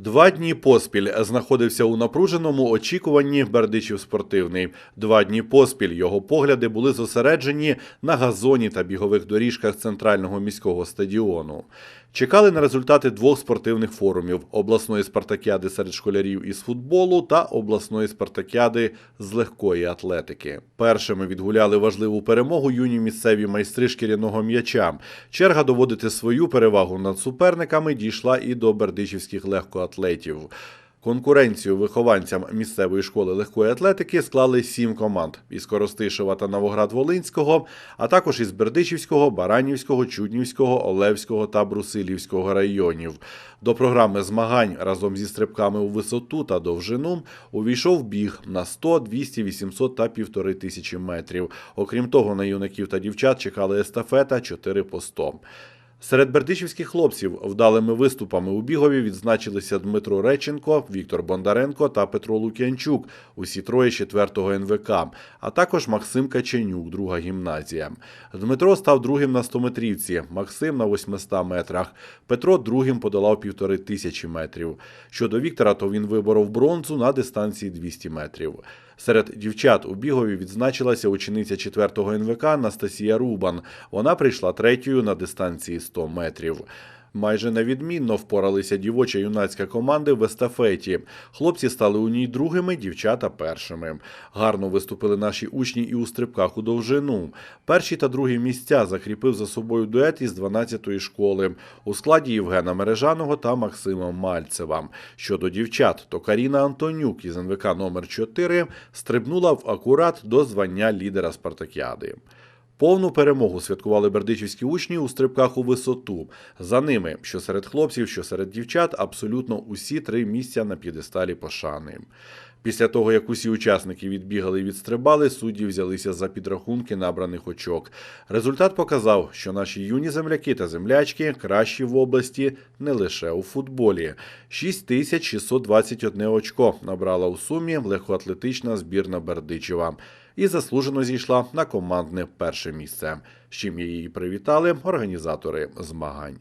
Два дні поспіль знаходився у напруженому очікуванні Бердичів спортивний. Два дні поспіль його погляди були зосереджені на газоні та бігових доріжках центрального міського стадіону. Чекали на результати двох спортивних форумів: обласної спартакіади серед школярів із футболу та обласної спартакіади з легкої атлетики. Першими відгуляли важливу перемогу юні місцеві майстри шкіряного м'яча. Черга доводити свою перевагу над суперниками дійшла і до бердичівських легкоатлетів. Конкуренцію вихованцям місцевої школи легкої атлетики склали сім команд із Коростишева та Новоград-Волинського, а також із Бердичівського, Баранівського, Чуднівського, Олевського та Брусилівського районів. До програми змагань разом зі стрибками у висоту та довжину увійшов біг на 100, 200, 800 та півтори тисячі метрів. Окрім того, на юнаків та дівчат чекали естафета 4 по 100. Серед бердичівських хлопців вдалими виступами у бігові відзначилися Дмитро Реченко, Віктор Бондаренко та Петро Лук'янчук, усі троє з 4-го НВК, а також Максим Каченюк, друга гімназія. Дмитро став другим на 100-метрівці, Максим на 800 метрах. Петро другим подолав півтори тисячі метрів. Щодо Віктора, то він виборов бронзу на дистанції 200 метрів. Серед дівчат у бігові відзначилася учениця 4-го НВК Анастасія Рубан. Вона прийшла третьою на дистанції 100 метрів. Майже невідмінно впоралися дівоча юнацька команди в естафеті. Хлопці стали у ній другими, дівчата першими. Гарно виступили наші учні і у стрибках у довжину. Перші та другі місця закріпив за собою дует із 12-ї школи у складі Євгена Мережаного та Максима Мальцева. Щодо дівчат, то Каріна Антонюк із НВК номер 4 стрибнула в акурат до звання лідера спартакіади. Повну перемогу святкували бердичівські учні у стрибках у висоту. За ними, що серед хлопців, що серед дівчат, абсолютно усі три місця на п'єдесталі пошани. Після того, як усі учасники відбігали і відстрибали, судді взялися за підрахунки набраних очок. Результат показав, що наші юні земляки та землячки кращі в області не лише у футболі. 6621 очко набрала у сумі легкоатлетична збірна Бердичева і заслужено зійшла на командне перше місце. З чим її привітали організатори змагань.